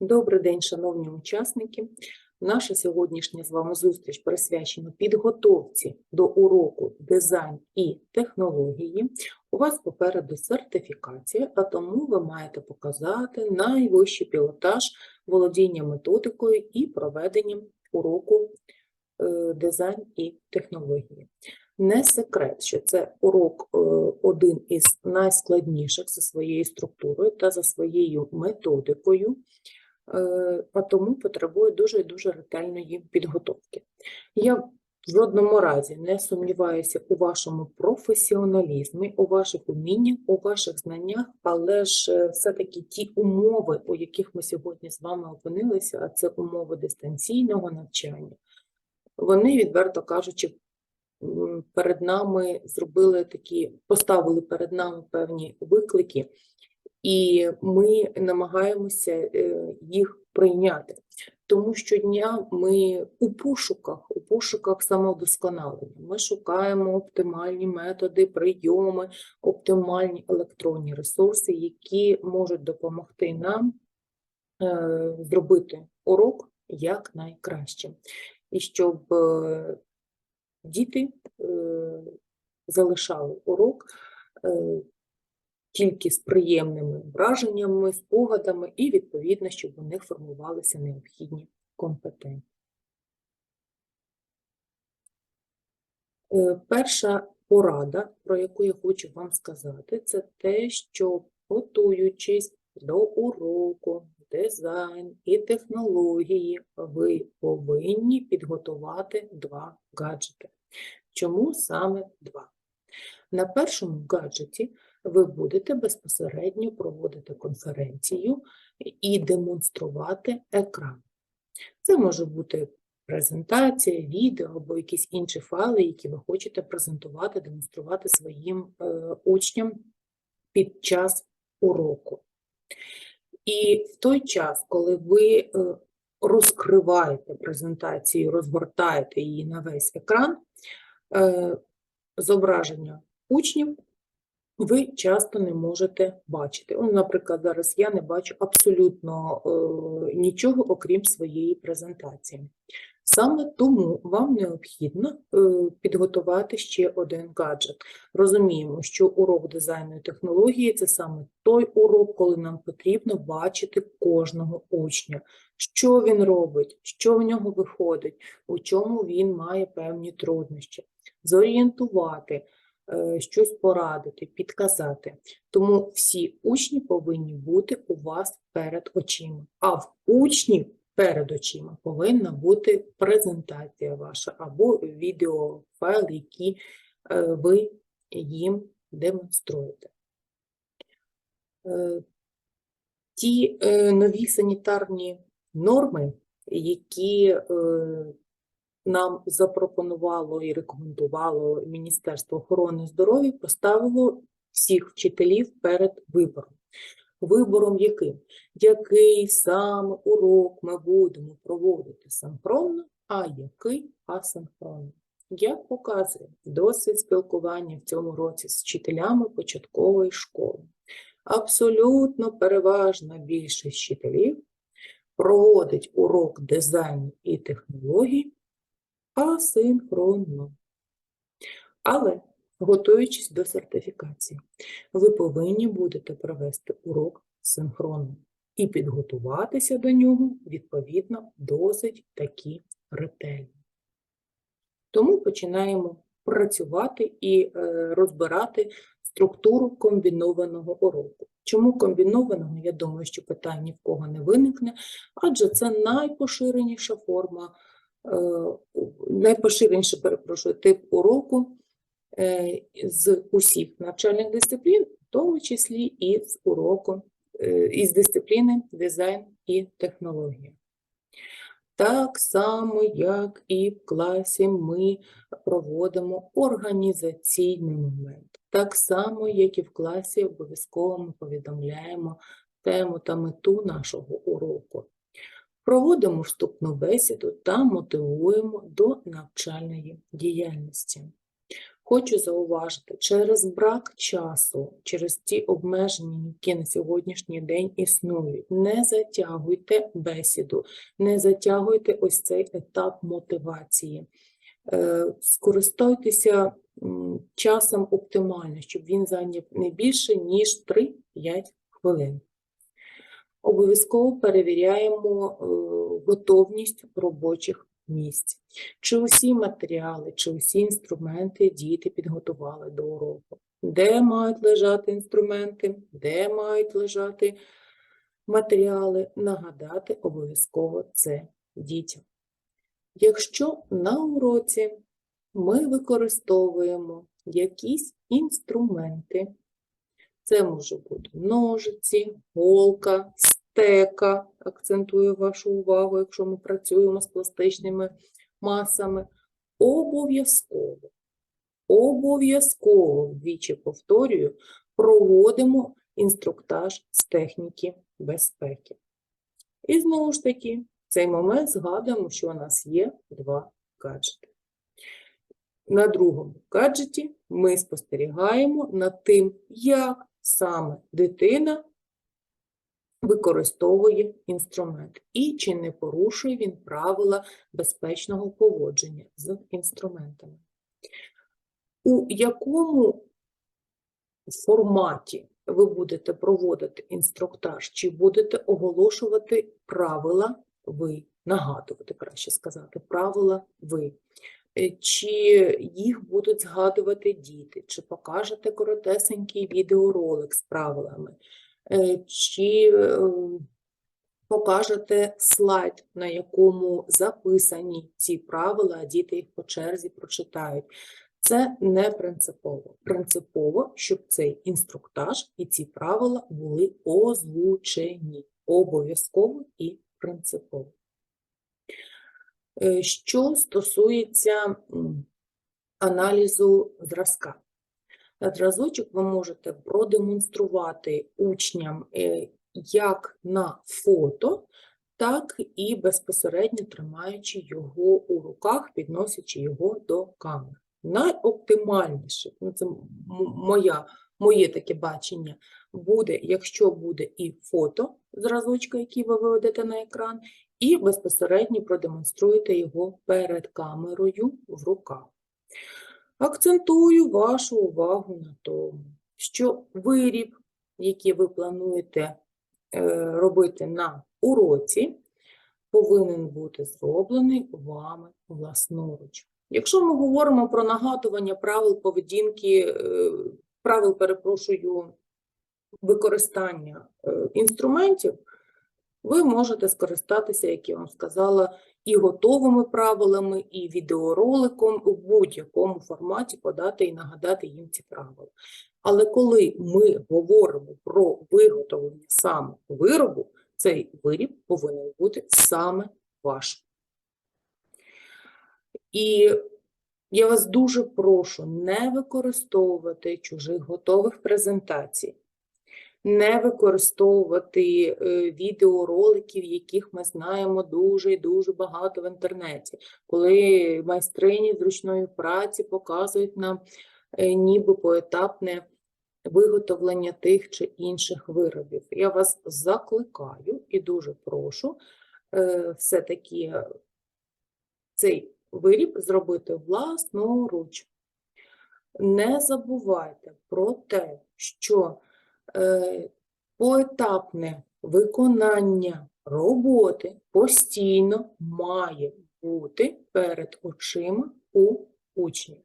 Добрий день, шановні учасники. Наша сьогоднішня з вами зустріч присвячена підготовці до уроку дизайн і технології. У вас попереду сертифікація, а тому ви маєте показати найвищий пілотаж володіння методикою і проведенням уроку е, дизайн і технології. Не секрет, що це урок е, один із найскладніших за своєю структурою та за своєю методикою, а тому потребує дуже і дуже ретельної підготовки. Я в жодному разі не сумніваюся у вашому професіоналізмі, у ваших уміннях, у ваших знаннях, але ж е, все-таки ті умови, у яких ми сьогодні з вами опинилися, а це умови дистанційного навчання, вони, відверто кажучи, перед нами зробили такі, поставили перед нами певні виклики, і ми намагаємося е, їх прийняти. Тому щодня ми у пошуках, у пошуках самовдосконалення. Ми шукаємо оптимальні методи, прийоми, оптимальні електронні ресурси, які можуть допомогти нам е, зробити урок якнайкраще. І щоб е, діти залишали урок тільки з приємними враженнями, спогадами, і, відповідно, щоб у них формувалися необхідні компетенції. Е, Перша порада, про яку я хочу вам сказати, це те, що готуючись до уроку, дизайн і технології, ви повинні підготувати два гаджети. Чому саме два? На першому гаджеті ви будете безпосередньо проводити конференцію і демонструвати екран. Це може бути презентація, відео або якісь інші файли, які ви хочете презентувати, демонструвати своїм е, учням під час уроку. І в той час, коли ви е, розкриваєте презентацію, розгортаєте її на весь екран, е, зображення учнів ви часто не можете бачити. Ну, наприклад, зараз я не бачу абсолютно е, нічого, окрім своєї презентації. Саме тому вам необхідно е, підготувати ще один гаджет. Розуміємо, що урок дизайну і технології це саме той урок, коли нам потрібно бачити кожного учня, що він робить, що в нього виходить, у чому він має певні труднощі, зорієнтувати, щось порадити, підказати. Тому всі учні повинні бути у вас перед очима. А в учнів перед очима повинна бути презентація ваша або відеофайл, який е, ви їм демонструєте. Е, Ті е, нові санітарні норми, які е, нам запропонувало і рекомендувало Міністерство охорони здоров'я, поставило всіх вчителів перед вибором. Вибором яким? Який саме урок ми будемо проводити синхронно, а який асинхронно. Як показує досвід спілкування в цьому році з вчителями початкової школи, абсолютно переважна більшість вчителів проводить урок дизайну і технологій асинхронно. Але, готуючись до сертифікації, ви повинні будете провести урок синхронно і підготуватися до нього, відповідно, досить таки ретельно. Тому починаємо працювати і е, розбирати структуру комбінованого уроку. Чому комбінованого? Я думаю, що питань ні в кого не виникне, адже це найпоширеніша форма, найпоширеніший, перепрошую, тип уроку е, з усіх навчальних дисциплін, в тому числі і з уроку, е, із дисципліни дизайн і технологія. Так само, як і в класі ми проводимо організаційний момент. Так само, як і в класі обов'язково ми повідомляємо тему та мету нашого уроку. Проводимо вступну бесіду та мотивуємо до навчальної діяльності. Хочу зауважити, через брак часу, через ті обмеження, які на сьогоднішній день існують, не затягуйте бесіду, не затягуйте ось цей етап мотивації. Е, Скористайтеся часом оптимально, щоб він зайняв не більше, ніж 3-5 хвилин. Обов'язково перевіряємо е, готовність робочих місць. Чи усі матеріали, чи усі інструменти діти підготували до уроку? Де мають лежати інструменти, де мають лежати матеріали? Нагадати обов'язково це дітям. Якщо на уроці ми використовуємо якісь інструменти, це може бути ножиці, голка, стека, акцентую вашу увагу, якщо ми працюємо з пластичними масами. Обов'язково, обов'язково, вдвічі повторюю, проводимо інструктаж з техніки безпеки. І знову ж таки, в цей момент згадуємо, що у нас є два гаджети. На другому гаджеті ми спостерігаємо над тим, як саме дитина використовує інструмент і чи не порушує він правила безпечного поводження з інструментами. У якому форматі ви будете проводити інструктаж, чи будете оголошувати правила ви, нагадувати, краще сказати, правила ви. Е, Чи їх будуть згадувати діти, чи покажете коротесенький відеоролик з правилами, чи е, покажете слайд, на якому записані ці правила, а діти їх по черзі прочитають. Це не принципово. Принципово, щоб цей інструктаж і ці правила були озвучені обов'язково і принципово. Е, Що стосується аналізу зразка. Зразочок ви можете продемонструвати учням е, як на фото, так і безпосередньо тримаючи його у руках, підносячи його до камери. Найоптимальніше, ну це моя, моє таке бачення, буде, якщо буде і фото зразочка, який ви виведете на екран, і безпосередньо продемонструєте його перед камерою в руках. Акцентую вашу увагу на тому, що виріб, який ви плануєте е, робити на уроці, повинен бути зроблений вами власноруч. Якщо ми говоримо про нагадування правил поведінки, е, правил, перепрошую, використання е, інструментів, ви можете скористатися, як я вам сказала, і готовими правилами, і відеороликом у будь-якому форматі подати і нагадати їм ці правила. Але коли ми говоримо про виготовлення саме виробу, цей виріб повинен бути саме ваш. І я вас дуже прошу не використовувати чужих готових презентацій, не використовувати е, відеороликів, яких ми знаємо дуже і дуже багато в інтернеті, коли майстрині зручної праці показують нам е, ніби поетапне виготовлення тих чи інших виробів. Я вас закликаю і дуже прошу е, все-таки цей виріб зробити власноруч. Не забувайте про те, що поетапне виконання роботи постійно має бути перед очима у учнів.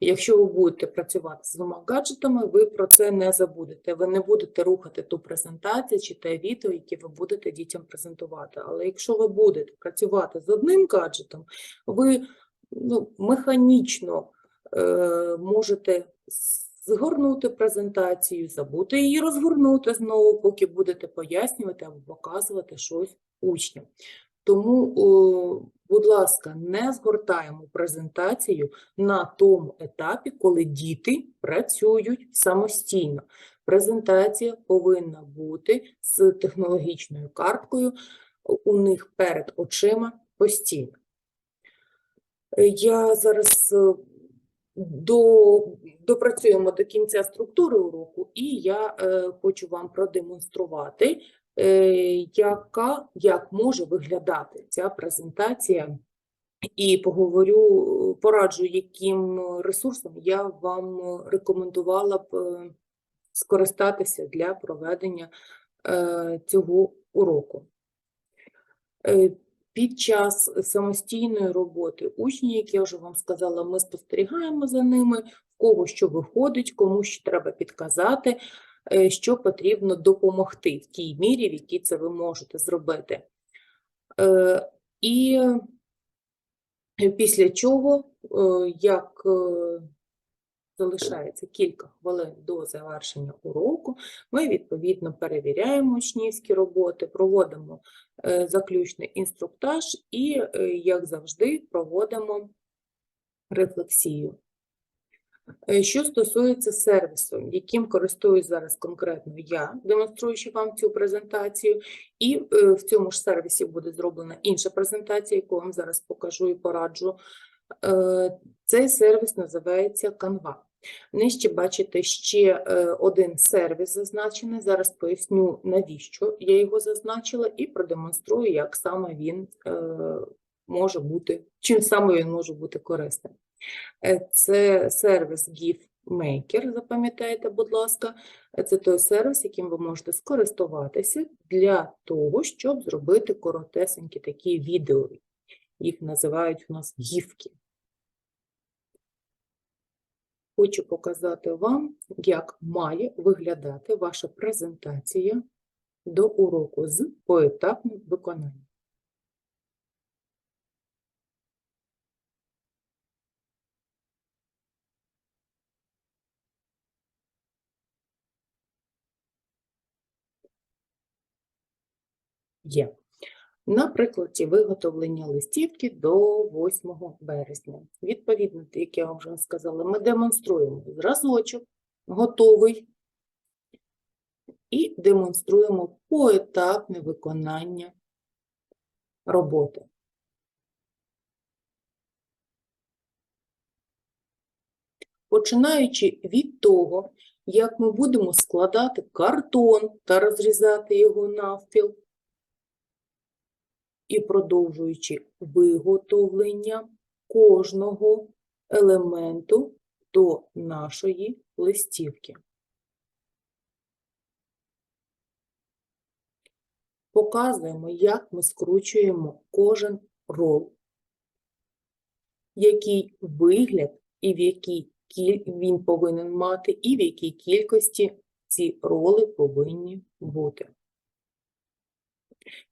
Якщо ви будете працювати з двома гаджетами, ви про це не забудете. Ви не будете рухати ту презентацію чи те відео, яке ви будете дітям презентувати. Але якщо ви будете працювати з одним гаджетом, ви ну, механічно е, можете згорнути презентацію, забути її розгорнути знову, поки будете пояснювати або показувати щось учням. Тому, будь ласка, не згортаємо презентацію на тому етапі, коли діти працюють самостійно. Презентація повинна бути з технологічною карткою у них перед очима постійно. Я зараз до, допрацюємо до кінця структури уроку, і я е, хочу вам продемонструвати, е, яка, як може виглядати ця презентація, і поговорю, пораджу, яким ресурсом я вам рекомендувала б е, скористатися для проведення е, цього уроку. Е, Під час самостійної роботи учні, як я вже вам сказала, ми спостерігаємо за ними, в кого що виходить, кому що треба підказати, е, що потрібно допомогти в тій мірі, в якій це ви можете зробити. Е, І після чого, е, як е, залишається кілька хвилин до завершення уроку, ми відповідно перевіряємо учнівські роботи, проводимо е, заключний інструктаж і, е, як завжди, проводимо рефлексію. Е, Що стосується сервісу, яким користуюсь зараз конкретно я, демонструючи вам цю презентацію, і в цьому ж сервісі буде зроблена інша презентація, яку вам зараз покажу і пораджу. Цей сервіс називається Canva. Нижче бачите ще е, один сервіс зазначений. Зараз поясню, навіщо я його зазначила, і продемонструю, як саме він е, може бути, чим саме він може бути корисним. Е, Це сервіс GIFMaker, запам'ятайте, будь ласка. Це той сервіс, яким ви можете скористуватися для того, щоб зробити коротесенькі такі відео. Їх називають у нас гіфки. Хочу показати вам, як має виглядати ваша презентація до уроку з поетапним виконанням. Є. На прикладі виготовлення листівки до 8 березня. Відповідно, як я вам вже сказала, ми демонструємо зразочок, готовий, і демонструємо поетапне виконання роботи. Починаючи від того, як ми будемо складати картон та розрізати його навпіл, і продовжуючи виготовлення кожного елементу до нашої листівки. Показуємо, як ми скручуємо кожен рол, який вигляд і в якій кіль- він повинен мати, і в якій кількості ці роли повинні бути.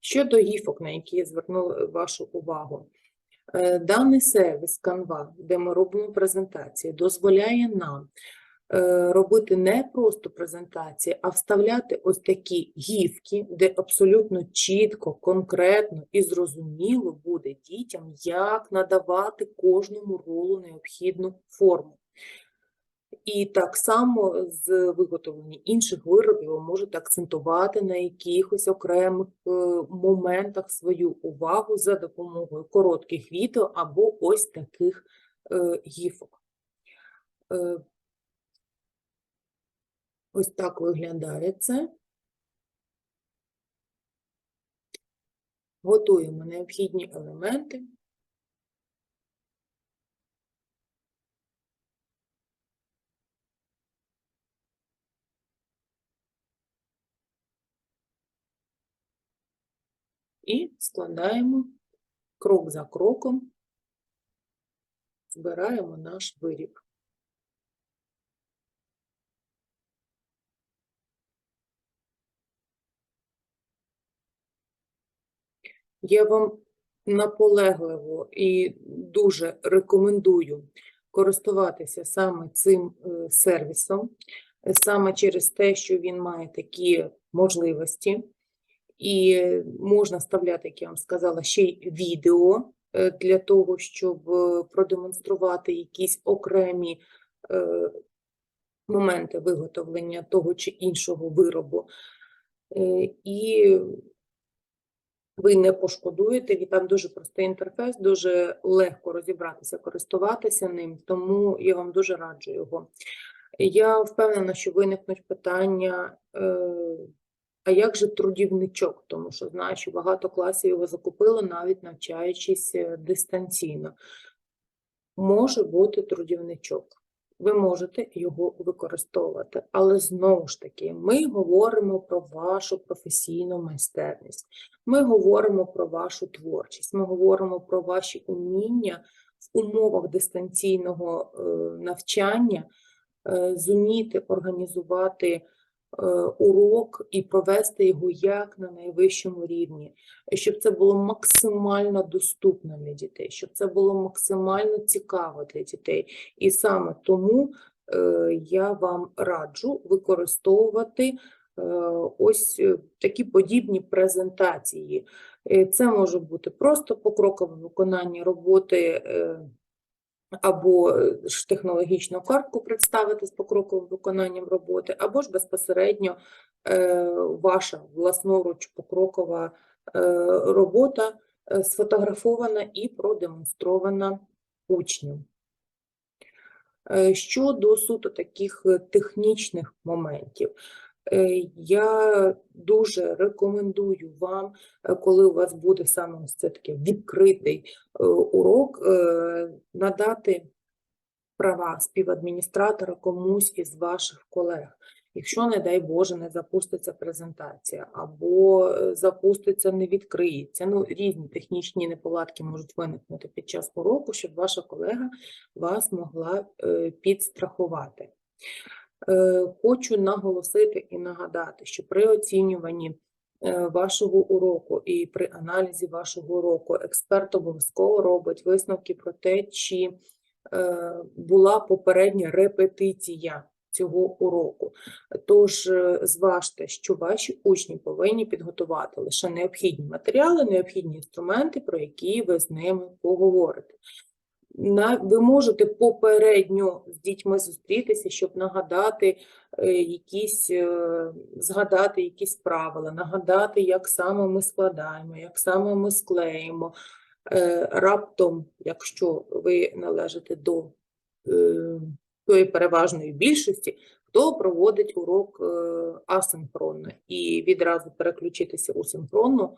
Щодо гіфок, на які я звернула вашу увагу, е, даний сервіс Canva, де ми робимо презентації, дозволяє нам е, робити не просто презентації, а вставляти ось такі гіфки, де абсолютно чітко, конкретно і зрозуміло буде дітям, як надавати кожному ролу необхідну форму. І так само з виготовлення інших виробів ви можете акцентувати на якихось окремих е, моментах свою увагу за допомогою коротких відео або ось таких е, гіфок. Е, Ось так виглядає це. Готуємо необхідні елементи. І складаємо крок за кроком, збираємо наш виріб. Я вам наполегливо і дуже рекомендую користуватися саме цим е, сервісом, саме через те, що він має такі можливості, і можна вставляти, як я вам сказала, ще й відео е, для того, щоб е, продемонструвати якісь окремі е, моменти виготовлення того чи іншого виробу. І ви не пошкодуєте, і там дуже простий інтерфейс, дуже легко розібратися, користуватися ним, тому я вам дуже раджу його. Я впевнена, що виникнуть питання, а як же трудівничок? Тому що знаю, що багато класів його закупили, навіть навчаючись е, дистанційно. Може бути трудівничок. Ви можете його використовувати, але знову ж таки, ми говоримо про вашу професійну майстерність. Ми говоримо про вашу творчість, ми говоримо про ваші уміння в умовах дистанційного е, навчання, е, зуміти організувати урок і провести його як на найвищому рівні, щоб це було максимально доступно для дітей, щоб це було максимально цікаво для дітей. І саме тому е, я вам раджу використовувати е, ось е, такі подібні презентації. Е, Це може бути просто покрокове виконання роботи е, або е, ж технологічну картку представити з покроковим виконанням роботи, або ж безпосередньо е, ваша власноруч покрокова е, робота сфотографована і продемонстрована учням. Щодо суто таких технічних моментів, я дуже рекомендую вам, е, коли у вас буде саме ось це таке відкритий е, урок, е, надати права співадміністратора комусь із ваших колег. Якщо, не дай Боже, не запуститься презентація, або е, запуститься, не відкриється. Ну, різні технічні неполадки можуть виникнути під час уроку, щоб ваша колега вас могла е, підстрахувати. Е, Хочу наголосити і нагадати, що при оцінюванні е, вашого уроку і при аналізі вашого уроку експерт обов'язково робить висновки про те, чи е, була попередня репетиція цього уроку. Тож зважте, що ваші учні повинні підготувати лише необхідні матеріали, необхідні інструменти, про які ви з ними поговорите. Ви можете попередньо з дітьми зустрітися, щоб нагадати е, якісь, е, згадати якісь правила, нагадати, як саме ми складаємо, як саме ми склеїмо. Е, раптом, якщо ви належите до тої переважної більшості, хто проводить урок асинхронно і відразу переключитися у синхронну,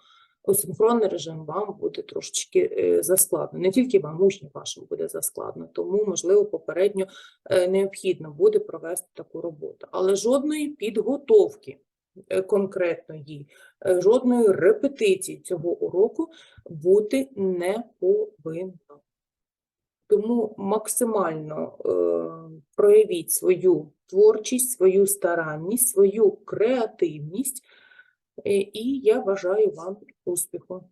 синхронний режим вам буде трошечки е, заскладно. Не тільки вам, учням вашим буде заскладно, тому, можливо, попередньо е, необхідно буде провести таку роботу. Але жодної підготовки е, конкретної, жодної репетиції цього уроку бути не повинно. Тому максимально е, проявіть свою творчість, свою старанність, свою креативність, і я бажаю вам успіху.